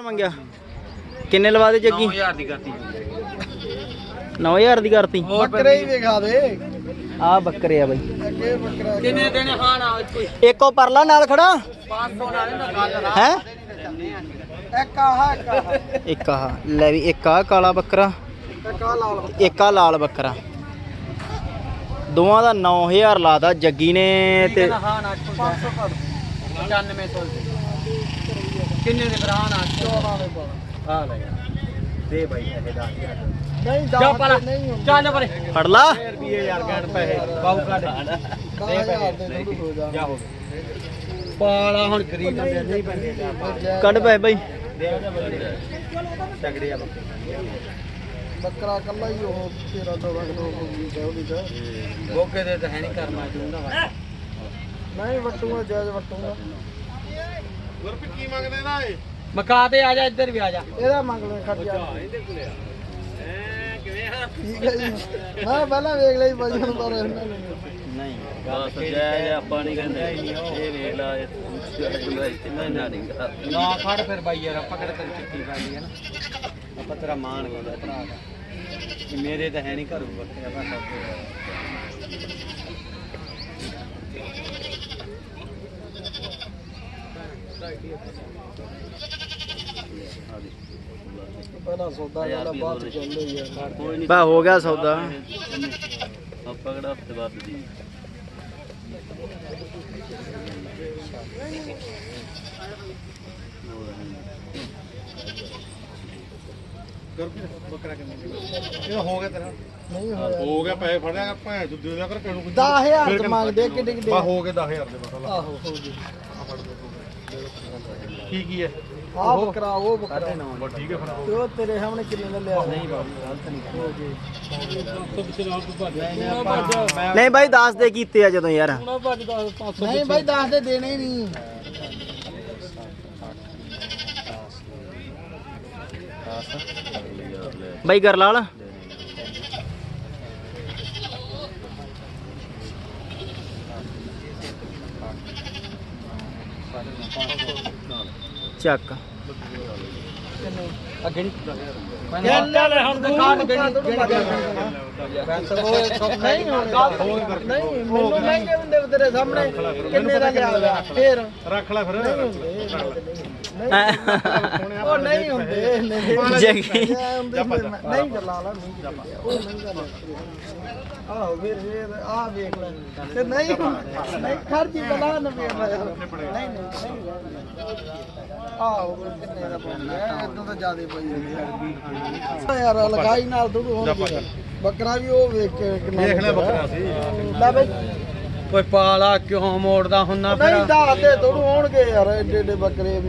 ਮੰਗਿਆ? ਕਿੰਨੇ ਲਵਾ ਦੇ ਜੱਗੀ? 9000 ਦੀ ਕਰਤੀ। 9000 ਦੀ ਕਰਤੀ। ਬੱਕਰੇ ਹੀ ਵਿਖਾ ਦੇ। ਆ ਬੱਕਰੇ ਆ ਬਾਈ। ਅੱਗੇ ਬੱਕਰਾ ਕਿੰਨੇ ਦਿਨ ਹਾਂ ਨਾ ਕੋਈ ਇੱਕੋ ਪਰਲਾ ਨਾਲ ਖੜਾ? 500 ਨਾਲ ਨਾ ਗੱਲ ਹੈ? ਇੱਕ ਆਹ ਇੱਕ ਆਹ। ਇੱਕ ਆ ਲੈ ਵੀ ਇੱਕ ਆ ਕਾਲਾ ਬੱਕਰਾ। ਇੱਕ ਆਹ ਲਾਲ ਇੱਕ ਆ ਲਾਲ ਬੱਕਰਾ। ਦੋਵਾਂ ਦਾ 9000 ਲਾਦਾ ਜੱਗੀ ਨੇ ਤੇ ਹਾਂ ਨਾ 500 ਕਰ 9500 ਕਿੰਨੇ ਦੇ ਭਰਾ ਨਾ? 14 ਦੇ ਪਾ ਆ ਲੈ ਯਾਰ। ਦੇ ਬਾਈ ਇਹ 10000 ਨਹੀਂ ਜਾ ਪਰਾ ਨਹੀਂ ਹੁੰਦੇ। ਚੱਲ ਪਰੇ ਫੜ ਲਾ। ਰੁਪਏ ਯਾਰ ਗੈਣ ਪੈਸੇ। ਬਾਬੂ ਕੱਢ। ਦੇ ਹੋ ਜਾ ਹੋ ਪਾਲਾ ਹੁਣ ਗਰੀਬ ਬੰਦੇ ਨਹੀਂ ਪੈਂਦੇ ਕੱਢ ਪੈ ਬਾਈ। ਦੇ ਉਹਦੇ ਬੰਦੇ। ਤਗੜੇ ਆ ਬੱਕੇ ਬੱਕਰਾ ਕੱਲਾ ਹੀ ਉਹ 13 14 ਕਿਲੋ ਹੋ ਗਈ ਤੇ ਉਹਦੀ ਤਾਂ। ਮੋਕੇ ਦੇ ਤਾਂ ਹੈ ਨਹੀਂ ਕਰਮਾ ਚੁੰਦਾ ਵਾ ਨਹੀਂ ਵਟੂਗਾ ਜਾਇਜ਼ ਵਟੂਗਾ ਮਕਾ ਤੇ ਆ ਜਾ ਇੱਧਰ ਵੀ ਆ ਜਾ। ਇਹਦਾ ਮੰਗ ਲੈ ਖਰਚਾ ਇਹਦੇ ਕੋਲੇ ਆ ਐ ਕਿਵੇਂ ਆ? ਠੀਕ ਹੈ ਜੀ। ਮੈਂ ਪਹਿਲਾਂ ਵੇਖ ਲਈ ਭਾਜੀ ਨੂੰ ਪਰ ਇਹਨਾਂ ਨੇ ਨਹੀਂ ਬਸ ਜੈ ਆਪਾਂ ਨਹੀਂ ਕਹਿੰਦੇ ਇਹ ਵੇਖ ਲਾ ਨਾ ਨਹੀਂ ਨਾ ਖੜ ਫਿਰ ਬਾਈ ਯਾਰ ਆਪਾਂ ਕਿਹੜਾ ਤੇਰੀ ਚਿੱਠੀ ਪਾਈ ਹੈ ਨਾ? ਆਪਾਂ ਤੇਰਾ ਮਾਣ ਗਾਉਂਦਾ ਭਰਾ ਦਾ। ਕਿ ਮੇਰੇ ਤਾਂ ਹੈ ਨਹੀਂ ਘਰੋਂ ਬੱਕਰਾ ਦਾ ਪਹਿਲਾਂ ਸੌਦਾ ਜਿਹੜਾ ਬਾਅਦ ਚ ਚੱਲਦੇ ਯਾਰ ਕੋਈ ਨਹੀਂ ਬਾ ਹੋ ਗਿਆ ਸੌਦਾ। ਆਪਾਂ ਕਿਹੜਾ ਹਫ਼ਤੇ ਬਾਅਦ ਦੀ ਨਹੀਂ ਹੋਇਆ ਹੋ ਗਿਆ ਪੈਸੇ ਫੜਿਆ ਭੈਣ ਦੇ ਦਿਆ ਕਰ ਕਿਹਨੂੰ 10000 ਤੇ ਮੰਗਦੇ ਕਿੱਡੇ ਕਿੱਡੇ ਬਾ ਹੋ ਗਏ 10000 ਦੇ ਬਸ। ਆਹੋ ਹੋ ਗਈ ਕੀ ਕੀ ਹੈ ਆਹ ਬੱਕਰਾ ਉਹ ਬੱਕਰਾ ਬਸ ਠੀਕ ਹੈ ਫਿਰ ਉਹ ਤੇਰੇ ਸਾਹਮਣੇ ਕਿੰਨੇ ਦਾ ਲਿਆ ਨਹੀਂ ਨਹੀਂ ਬਾਈ ਦੱਸ ਦੇ ਕੀਤੇ ਆ ਜਦੋਂ ਯਾਰ ਨਹੀਂ ਬਾਈ ਦੱਸ ਦੇ ਦੇਣੇ ਹੀ ਨਹੀਂ ਬਾਈ ਗਰਲਾਲ ਚੱਕ। ਚੱਲ ਹੁਣ ਦੁਕਾਨ ਗਣੀ ਨਹੀਂ ਹੁਣ। ਨਹੀਂ ਮੈਨੂੰ ਮਹਿੰਗੇ ਹੁੰਦੇ ਤੇਰੇ ਸਾਹਮਣੇ? ਕਿੰਨੇ ਦਾ ਲਿਆ ਹੋਇਆ? ਫੇਰ? ਰੱਖ ਲੈ ਫਿਰ ਉਹ ਨਹੀਂ ਹੁੰਦੇ ਨਹੀਂ ਜੱਗੀ ਨਹੀਂ ਗੱਲਾਂ ਲਾ ਨਹੀਂ ਜਾਂਦੇ ਉਹ ਨਹੀਂ ਗੱਲ ਆਹੋ ਫਿਰ ਇਹ ਆ ਵੇਖ ਲੈ ਤੇ ਨਹੀਂ ਨਹੀਂ ਖਰਚੀ ਬਲਾ ਨਾ ਵੇਖ ਲੈ ਯਾਰ ਨਹੀਂ ਨਹੀਂ ਨਹੀਂ। ਆਹੋ ਕਿੰਨੇ ਦਾ ਪਾਉਂਦਾ ਇਦੋਂ ਤਾਂ ਜ਼ਿਆਦਾ ਪਈ ਜਾਂਦੀ ਹੈ ਯਾਰ ਲਗਾਈ ਨਾਲ ਦੁੱਧ ਹੋਣਗੇ। ਬੱਕਰਾ ਵੀ ਉਹ ਵੇਖ ਕੇ ਕਿੰਨਾ ਦੇਖ ਲੈ ਬੱਕਰਾ ਸੀ। ਲੈ ਬਈ। ਕੋਈ ਪਾਲਾ ਕਿਉਂ ਮੋੜਦਾ ਹੁੰਨਾ ਨਹੀਂ ਦਾਦੇ ਥੋੜੂ ਹੋਣਗੇ ਯਾਰ ਏਡੇ ਏਡੇ ਬੱਕਰੇ।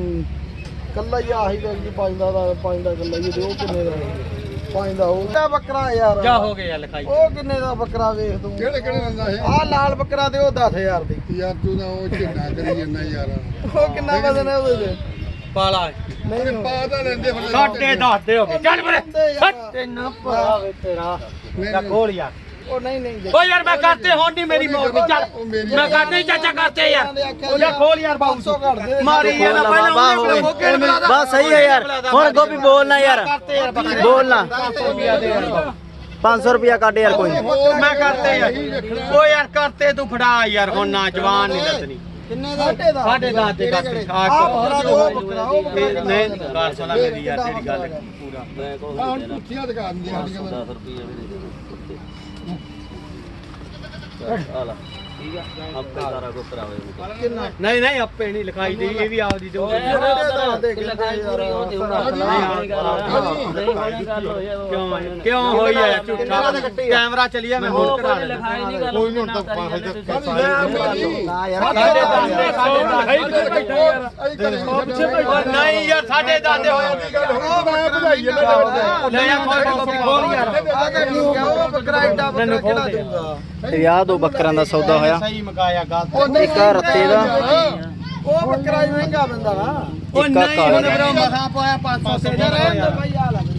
ਕੱਲਾ ਹੀ ਆਹੀ ਦਾ ਪੰਜ ਦਾ ਦਾ ਪੰਜ ਦਾ ਕੱਲਾ ਹੀ ਤੇ ਉਹ ਕਿੰਨੇ ਦਾ? ਪੰਜ ਦਾ ਉਹ ਕਿਹੜਾ ਬੱਕਰਾ ਯਾਰ? ਜਾ ਹੋ ਗਿਆ ਲਿਖਾਈ। ਉਹ ਕਿੰਨੇ ਦਾ ਬੱਕਰਾ ਵੇਖ ਤੂੰ? ਕਿਹੜੇ ਕਿਹੜੇ ਨੰਦਾ ਹੈ ਆਹ ਲਾਲ ਬੱਕਰਾ ਤੇ ਉਹ 10000 ਦੀ। ਯਾਰ ਤੂੰ ਨਾ ਉਹ ਝਿੰਡਾ ਕਰੀ ਜਾਂਦਾ ਯਾਰ। ਉਹ ਕਿੰਨਾ ਵਜ਼ਨ ਹੈ ਉਹਦੇ ਤੇ? ਪਾਲਾ। ਨਹੀਂ ਪਾ ਤਾਂ ਲੈਂਦੇ ਫਿਰ। ਸਾਡੇ ਦੱਸਦੇ ਹੋ ਗਏ ਚੱਲ ਬਰੇ ਯਾਰ। ਤੈਨੂੰ ਪਤਾ ਵੇ ਤੇਰਾ ਯਾਰ। ਉਹ ਨਹੀਂ ਨਹੀਂ ਓ ਯਾਰ ਮੈਂ ਕਰਤੇ ਹੁਣ ਨਹੀਂ ਮੇਰੀ ਮੌਤ ਦੀ ਚੱਲ। ਮੈਂ ਕਰਤੇ ਹੀ ਚਾਚਾ ਕਰਤੇ ਯਾਰ। ਉਹ ਜਾ ਖੋਲ ਯਾਰ ਬਾਬੂ 500 ਘੱਟ ਦੇ। ਮਾਰੀ ਯਾਰ ਬੋਲਣਾ ਪਹਿਲਾਂ ਬਾਬਾ ਉਹਨੇ ਹੋਵੇ ਮੋਗੇ ਨੂੰ ਬੁਲਾ ਬਸ ਸਹੀ ਹੈ ਯਾਰ। ਹੁਣ ਗੋਪੀ ਬੋਲਣਾ ਯਾਰ। ਬੋਲਣਾ 500 ਰੁਪਿਆ ਕੱਢ ਯਾਰ ਕੋਈ। ਮੈਂ ਕਰਤੇ ਯਾਰ। ਓ ਯਾਰ ਕਰਤੇ ਤੂੰ ਫੜਾ ਯਾਰ ਹੁਣ ਨਾ ਜਵਾਨ ਨਹੀਂ ਦੱਸਣੀ ਕਿੰਨੇ ਦਾ? ਸਾਡੇ ਦਾ। ਸਾਡੇ ਦਾ ਆਹ ਬੱਕਰਾ ਉਹ ਬੱਕਰਾ ਉਹ ਬੱਕਰਾ ਨਹੀਂ ਕਾਰ ਸੁਣਾ ਮੇਰੀ ਯਾਰ ਤੇਰੀ ਗੱਲ ਪੂਰਾ। ਹਾਂ ਹੁਣ ਪੁੱਠੀਆਂ ਦਿਖਾ ਦਿੰਦੀਆਂ ਸਾਡੀਆਂ ਕਿੰਨਾ? ਨਹੀਂ ਨਹੀਂ ਆਪੇ ਨਹੀਂ ਲਿਖਾਈ ਦੀ ਇਹ ਵੀ ਆਪਦੀ ਦੋ ਕਿਉਂ? ਕਿਉਂ ਹੋਈ ਹੈ ਝੂਠਾ ਕੈਮਰਾ ਚਲਿਆ ਮੈਂ ਹੋਰ ਕਰਾ ਲੈਣਾ ਕੋਈ ਨਹੀਂ ਹੁਣ ਤਾਂ ਪਾਸੇ ਤੇ ਨਾ ਯਾਰ ਸਾਡੇ ਦਾਦੇ ਨਹੀਂ ਯਾਰ ਸਾਡੇ ਦਾਦੇ ਹੋਇਆ ਦੀ ਗੱਲ ਮੈਂ ਵਧਾਈ ਲੈ ਆ ਖੋਲ ਕਾਪੀ ਖੋਲ ਯਾਰ। ਆ ਕੇ ਠੀਕ ਹੈ ਉਹ ਬੱਕਰਾ ਐਡਾ ਬੱਕਰਾ ਕਿਹੜਾ ਦੇਊਗਾ ਤੇ ਆਹ ਦੋ ਬੱਕਰਾਂ ਦਾ ਸੌਦਾ ਹੋਇਆ ਸਹੀ ਮਕਾਇਆ ਗੱਲ ਇੱਕ ਰੱਤੇ ਦਾ। ਉਹ ਬੱਕਰਾ ਹੀ ਮਹਿੰਗਾ ਬੰਦਾ ਉਹ ਇੱਕ ਆਹ ਨਹੀਂ ਕਾਲਾ ਹੁਣ ਬਰੋ ਮਸਾ ਪਾਇਆ 500 ਸੇ ਯਾਰ ਇਹ ਤਾਂ ਭਾਈ ਆ ਲੱਗ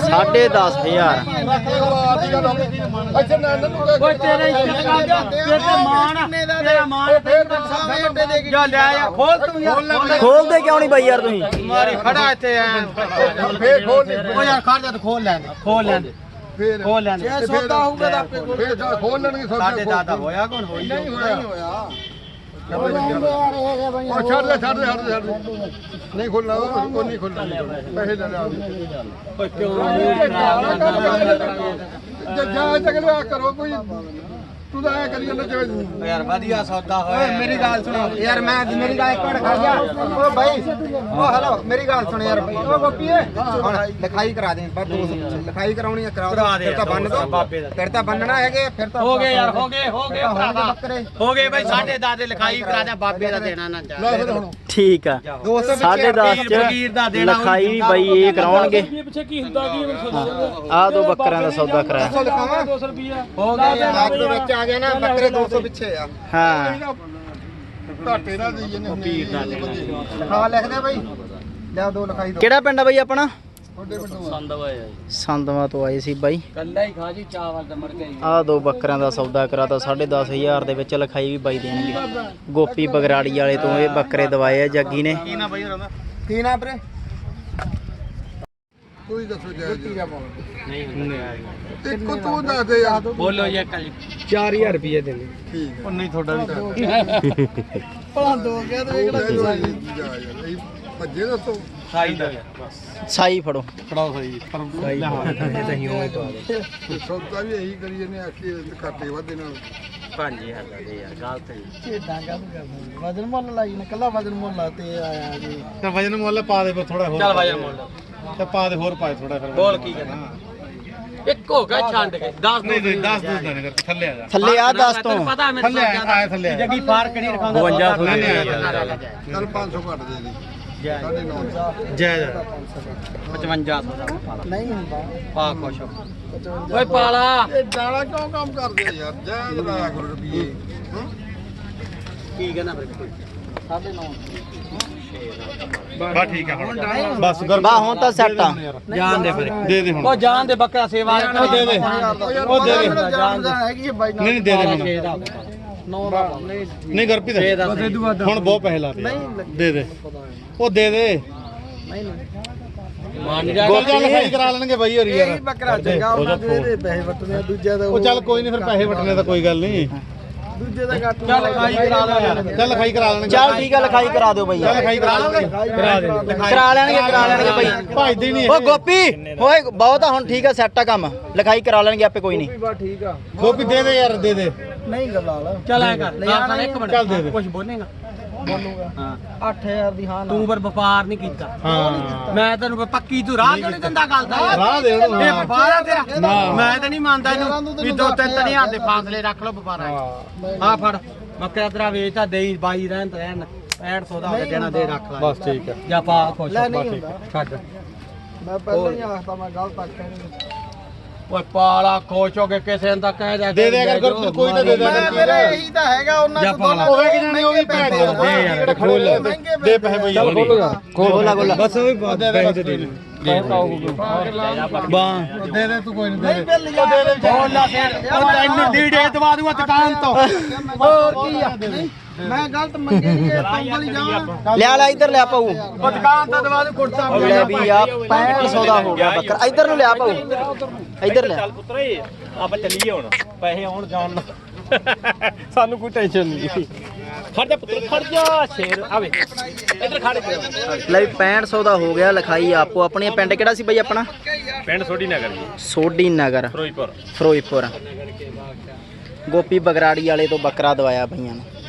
ਸਾਢੇ 10000 ਰੱਖ ਲੈ ਉਹ ਆ ਦੀ ਗੱਲ ਅੱਛਾ ਨਾ ਨੂੰ ਕਹਿ ਓਏ ਤੇਰੇ ਇੱਜ਼ਤ ਕਰ ਜਾ ਤੇਰੇ ਮਾਣ ਤੇਰਾ ਮਾਣ ਜਾ ਲੈ ਆ। ਖੋਲ ਤੂੰ ਯਾਰ। ਖੋਲਦੇ ਕਿਉਂ ਨਹੀਂ ਬਾਈ ਯਾਰ ਤੁਸੀਂ? ਮਾਰੀ ਖੜਾ ਇੱਥੇ ਐ। ਫੇਰ ਖੋਲ ਨਹੀਂ। ਓ ਯਾਰ ਖੜ ਜਾ ਤੂੰ ਖੋਲ ਲੈਣ ਖੋਲ ਲੈਣ ਫੇਰ ਖੋਲ ਲੈਣ ਜੇ ਸੌਦਾ ਹੋਊਗਾ ਤਾਂ ਆਪੇ ਕੋਲ ਫੇਰ ਤਾਂ ਖੋਲ ਲੈਣਗੇ ਸੌਦਾ ਸਾਡੇ ਦਾਦਾ ਹੋਇਆ ਕੋਣ ਹੋਈ ਨਹੀਂ ਹੋਇਆ। ਉਹ ਛੱਡ ਦੇ ਛੱਡ ਦੇ ਛੱਡ ਦੇ ਛੱਡ ਦੇ। ਨਹੀਂ ਖੋਲਣਾ ਉਹ ਨਹੀਂ ਖੋਲਣਾ। ਪੈਸੇ ਲੈ ਲੈ ਓਏ ਕਿਉਂ ਜੇ ਜਾ ਤੱਕ ਕਰੋ ਕੋਈ ਤੂੰ ਤਾਂ ਐ ਕਰੀ ਜਾਂਦਾ ਜਿਵੇਂ ਯਾਰ ਵਧੀਆ ਸੌਦਾ ਹੋਇਆ। ਓਏ ਮੇਰੀ ਗੱਲ ਸੁਣੋ। ਯਾਰ ਮੈਂ ਮੇਰੀ ਗੱਲ ਇੱਕ ਮਿੰਟ ਖੜ ਜਾ। ਓ ਭਾਈ ਓ ਹਲੋ ਮੇਰੀ ਗੱਲ ਸੁਣ ਯਾਰ। ਓ ਗੋਪੀਏ ਹੁਣ ਲਿਖਾਈ ਕਰਾ ਦੇ ਪਰ 200 ਲਿਖਾਈ ਕਰਾਉਣੀ ਹੈ ਕਰਾ ਦੇ ਫਿਰ ਤਾਂ ਬੰਨ ਦੋ ਦਾ। ਫਿਰ ਤਾਂ ਬੰਨਣਾ ਹੈਗੇ ਫਿਰ ਤਾਂ ਹੋ ਗਏ ਯਾਰ ਹੋ ਗਏ ਹੋ ਗਏ ਭਰਾਵਾ। ਬੱਕਰੇ। ਹੋ ਗਏ ਬਈ ਸਾਡੇ ਦਾਦੇ ਲਿਖਾਈ ਕਰਾ ਦੇ ਬਾਬੇ ਦਾ ਦੇਣਾ ਨਾ ਚਾਹ ਲੈ ਫਿਰ ਹੁਣ। ਠੀਕ ਆ। 200 ਸਾਢੇ 10 ਫਕੀਰ ਦਾ ਚ ਦੇਣਾ ਲਿਖਾਈ ਬਾਈ ਇਹ ਕਰਾਉਣਗੇ। ਪਿੱਛੇ ਕੀ ਹੁੰਦਾ ਕੀ ਆ ਦੋ ਬੱਕਰਿਆਂ ਦਾ ਸੌਦਾ ਕਰਾਇਆ। 200 ਲਿਖਾਵਾਂ? 200 ਰੁਪਿਆ ਹੋ ਗਏ। ਯਾਰ ਲੱਖ ਦੇ ਵਿੱਚ ਆ ਗਿਆ ਨਾ ਬੱਕਰੇ 200 ਪਿੱਛੇ ਆ। ਹਾਂ। ਘਾਟੇ ਪੀਰ ਦਾ ਲਿਖਾ ਲਿਖਦੇ ਭਾਈ ਲੈ ਦੋ ਲਿਖਾਈ ਦੋ। ਕਿਹੜਾ ਪਿੰਡ ਆ ਬਾਈ ਆਪਣਾ। ਸੰਦਵਾ ਤੋਂ ਆਏ ਸੀ ਬਾਈ। ਕੱਲਾ ਹੀ ਖਾ ਜੀ ਚਾਵਲ ਤੇ ਮਰ ਗਈ ਆ ਦੋ ਬੱਕਰਿਆਂ ਦਾ ਸੌਦਾ ਕਰਾਤਾ 10500 ਦੇ ਵਿੱਚ ਲਿਖਾਈ ਵੀ ਬਾਈ ਦੇਣਗੇ। ਗੋਪੀ ਬਗਰਾੜੀ ਵਾਲੇ ਤੋਂ ਇਹ ਬੱਕਰੇ ਦਵਾਏ ਆ ਜੱਗੀ ਨੇ। ਕੀ ਨਾ ਵੀਰੇ ਕੋਈ ਦੱਸੋ ਜੈ ਜੀ ਨਹੀਂ ਹੁੰਦਾ। ਇੱਕੋ ਤੂੰ ਦੱਸ ਦੇ ਯਾਰ। ਬੋਲੋ ਇਹ ਕੱਲ 4000 ਰੁਪਏ ਦੇ ਠੀਕ ਹੈ। ਨਹੀਂ ਤੁਹਾਡਾ ਵੀ ਭਲੰਦ ਹੋ ਗਿਆ ਤੇ ਲੈ ਲਓ ਜੀ, ਜਾ ਯਾਰ। ਇਹ ਭੱਜੇ ਦੱਸੋ। ਸਾਈ ਦਾ। ਸਾਈ ਫੜੋ। ਫੜਾਓ ਸਹੀ ਸੌਦਾ ਵੀ ਇਹੀ ਕਰੀ ਜਾਂਦੇ ਆਖੀ ਘਾਟੇ ਵਾਧੇ ਨਾਲ। 5000 ਦਾ ਦੇ ਯਾਰ ਗਲਤ ਹੈ ਛੇਡਾਂ ਕਾ ਕਰਦਾ ਵਜਨ ਮੁੱਲ ਲਾਈ ਨਾ ਕੱਲਾ ਵਜਨ ਮੁੱਲ ਲਾ ਤੇ ਆਇਆ ਜੀ। ਤਾਂ ਵਜਨ ਮੁੱਲ ਪਾ ਦੇ ਥੋੜਾ ਹੋਰ। ਚੱਲ ਵਜਨ ਮੁੱਲ। ਤੇ ਪਾ ਦੇ ਹੋਰ ਪਾ ਥੋੜਾ ਫਿਰ। ਬੋਲ ਕੀ ਕਹਿੰਦਾ? ਇੱਕ ਹੋ ਗਿਆ ਛੰਡ ਕੇ 10 ਨਹੀਂ ਨਹੀਂ 10 10 ਦਾ ਨਹੀਂ ਕਰ ਥੱਲੇ ਆ ਜਾ। ਥੱਲੇ ਆ 10 ਤੋਂ। ਪਤਾ ਮੈਨੂੰ ਥੱਲੇ ਆ ਆਇਆ ਥੱਲੇ ਆ। ਜਾ। ਜੱਗੀ ਫਾਰਕ ਨਹੀਂ ਰਖਾਉਂਦਾ 52 ਥੋੜੀ ਨਹੀਂ ਆਇਆ ਚੱਲ 500 ਘੱਟ ਦੇ ਦੇ। ਸਾਢੇ ਨੌ ਸੌ। ਜੈ ਜੈ 55 ਨਹੀਂ ਹੁੰਦਾ। ਪਾ ਖੁਸ਼ ਹੋ। ਓਏ ਪਾਲਾ ਇਹ ਡਾਲਾ ਕਿਉਂ ਕੰਮ ਕਰਦੇ ਆ ਯਾਰ? ਜੈ ਲਗਾਇਆ ਕਰੋ ਰੁਪਈਏ। ਹੂੰ? ਕੀ ਕਹਿੰਦਾ ਫਿਰ? ਸਾਢੇ ਨੌ ਬਾ ਠੀਕ ਆ ਹੁਣ। ਬਸ ਗਰ ਬਾ ਹੁਣ ਤਾਂ ਸੈੱਟ ਆ। ਜਾਣ ਦੇ ਫਿਰ। ਦੇ ਦੇ ਹੁਣ। ਉਹ ਜਾਣ ਦੇ ਬੱਕਰਾ ਸੇਵਾ ਉਹ ਦੇ। ਦੇ ਉਹ ਦੇ ਦੇ। ਹੈਗੀ ਹੈ ਬਾਈ ਨਹੀਂ ਨਹੀਂ ਦੇ ਦੇ ਹੁਣ ਦਾ। ਨਹੀਂ ਨਹੀਂ ਗੁਰਪ੍ਰੀਤ। ਹੁਣ ਬਹੁਤ ਪੈਸੇ ਲਾ ਦੇ ਦੇ ਦੇ। ਉਹ ਦੇ ਦੇ। ਨਹੀਂ ਮੰਨ ਜਾ ਲਿਖਾਈ ਕਰਾ ਲੈਣਗੇ ਬਾਈ ਹੋਰੀ ਯਾਰ। ਇਹ ਬੱਕਰਾ ਚੰਗਾ ਉਹਨਾਂ ਦੇ ਪੈਸੇ ਵਟਨੇ ਆ, ਦੂਜੇ ਦਾ ਉਹ ਚੱਲ ਕੋਈ ਨਹੀਂ ਫਿਰ ਪੈਸੇ ਵਟਣੇ ਦਾ ਕੋਈ ਗੱਲ ਨਹੀਂ। ਦੂਜੇ ਦਾ ਘੱਟ ਚੱਲ ਲਿਖਾਈ ਕਰਾ ਦੋ ਯਾਰ। ਚੱਲ ਲਿਖਾਈ ਕਰਾ ਲੈਣਗੇ। ਚੱਲ ਠੀਕ ਆ ਲਿਖਾਈ ਕਰਾ ਦਿਓ ਬਾਈ। ਚੱਲ ਲਿਖਾਈ ਕਰਾ ਲੈਣਗੇ ਕਰਾ ਦੇ ਕਰਾ ਲੈਣਗੇ ਕਰਾ ਲੈਣਗੇ ਬਾਈ। ਭਜਦੇ ਨਹੀਂ ਓ ਗੋਪੀ ਓਏ ਬਹੁਤ ਆ ਹੁਣ ਠੀਕ ਆ ਸੈੱਟ ਆ ਕੰਮ। ਲਿਖਾਈ ਕਰਾ ਲੈਣਗੇ ਆਪੇ ਕੋਈ ਨਹੀਂ ਬਾ ਠੀਕ ਆ। ਗੋਪੀ ਦੇ ਦੇ ਯਾਰ ਦੇ ਦੇ ਨਹੀਂ ਗੱਲਾਂ ਲਾ ਚੱਲ ਐ ਕਰ ਸਾਲ ਇੱਕ ਮਿੰਟ। ਚੱਲ ਦੇ ਦੇ। ਕੁਝ ਬੋਲੇਗਾ। ਬੋਲੂਗਾ। ਹਾਂ। 8000 ਦੀ ਹਾਂ ਨਾ ਤੂੰ ਪਰ ਵਪਾਰ ਨਹੀਂ ਕੀਤਾ। ਹਾਂ। ਮੈਂ ਤੈਨੂੰ ਪੱਕੀ ਤੂੰ ਰਾਹ ਕਿਉਂ ਨਹੀਂ ਦਿੰਦਾ ਗੱਲ ਦਾ? ਰਾਹ ਦੇ ਉਹਨੂੰ ਇਹ ਵਪਾਰ ਆ ਤੇਰਾ। ਨਾ। ਮੈਂ ਤਾਂ ਨਹੀਂ ਮੰਨਦਾ ਇਹਨੂੰ ਵੀ ਦੋ ਤਿੰਨ ਹਜ਼ਾਰ ਦੇ ਫਾਸਲੇ ਰੱਖ ਲਓ ਵਪਾਰ ਆ ਫੜ ਮੱਕਰਾ ਤੇਰਾ ਵੇਚਦਾ ਦੇਈ ਬਾਈ ਰਹਿਣ ਤੇ ਰਹਿਣ। 6500 ਦਾ ਹੋ ਗਿਆ ਦੇਣਾ ਦੇ ਰੱਖ ਲੈ। ਬਸ ਠੀਕ ਹੈ। ਜਾ ਪਾ ਖੁਸ਼ ਬਸ ਹੁੰਦਾ। ਛੱਡ। ਮੈਂ ਪਹਿਲਾਂ ਹੀ ਆਖਦਾ ਮੈਂ ਗਲਤ ਆਖਿਆ ਨਹੀਂ ਓਏ ਪਾਲਾ ਖੁਸ਼ ਹੋ ਕੇ ਕਿਸੇ ਨੂੰ ਤਾਂ ਕਹਿ ਦਿਆ ਦੇ ਕਰ ਗੁਰਪ੍ਰੀਤ, ਕੋਈ ਤਾਂ ਦੇ ਕਰ। ਮੈਂ ਮੇਰੇ ਇਹੀ ਤਾਂ ਹੈਗਾ ਉਹਨਾਂ ਜਾ ਲਾ। ਦੋਨਾਂ ਉਹ ਵੇਖ ਜਾਣੀ ਉਹ ਵੀ ਭੈਣ ਦੇ। ਦੇ ਯਾਰ, ਖੋਲ ਦੇ ਪੈਸੇ ਬਈ। ਚੱਲ ਗੋਲਾ ਗੋਲਾ ਬਸ ਉਹ ਵੀ ਪੈਸੇ ਦੇ ਦੇ। ਬਾਂ ਦੇ ਦੇ ਤੂੰ ਕੋਈ ਨਹੀਂ ਨਹੀਂ ਬਿੱਲ ਯਾਰ ਬੋਲ ਲਾ ਫੇਰ ਉਹ ਤੈਨੂੰ ਡੀਡੇ ਦਵਾ ਦੂੰਗਾ ਦੁਕਾਨ ਤੋਂ। ਹੋਰ ਕੀ ਆ? ਨਹੀਂ, ਮੈਂ ਗਲਤ ਮੰਗੇ ਨਹੀਂ ਇਹ ਤੂੰ ਵਾਲੀ ਜਾਣ ਲਿਆ ਲੈ ਇੱਧਰ ਲਿਆ ਪਾਉ ਉਹ ਦੁਕਾਨ ਤੋਂ ਦਵਾ ਦੂ ਕੁੜਤਾ ਲੈ ਵੀ ਆ 6500 ਦਾ ਹੋ ਗਿਆ ਬੱਕਰਾ। ਇੱਧਰ ਨੂੰ ਲਿਆ ਪਾਉ ਇੱਧਰ ਪੁੱਤਰੇ ਆਪਾਂ ਚੱਲੀਏ ਹੁਣ। ਪੈਸੇ ਆਉਣ ਜਾਣ ਦਾ ਸਾਨੂੰ ਕੋਈ ਟੈਨਸ਼ਨ ਨਹੀਂ। ਖੜ ਜਾ ਪੁੱਤਰ ਖੜ ਜਾ ਸ਼ੇਰ ਆਵੇ ਇੱਧਰ ਖੜ ਜਾ ਲੈ ਵੀ 6500 ਦਾ ਹੋ ਗਿਆ ਲਿਖਾਈ ਆਪੋ। ਆਪਣੀ ਪਿੰਡ ਕਿਹੜਾ ਸੀ ਬਾਈ ਆਪਣਾ? ਪਿੰਡ ਸੋਢੀ ਨਗਰ ਜੀ। ਸੋਢੀ ਨਗਰ। ਫਿਰੋਜ਼ਪੁਰ। ਫਿਰੋਜ਼ਪੁਰ। ਗੋਪੀ ਬਗਰਾੜੀ ਵਾਲੇ ਤੋਂ ਬੱਕਰਾ ਦਵਾਇਆ ਬਈਆਂ ਨੂੰ।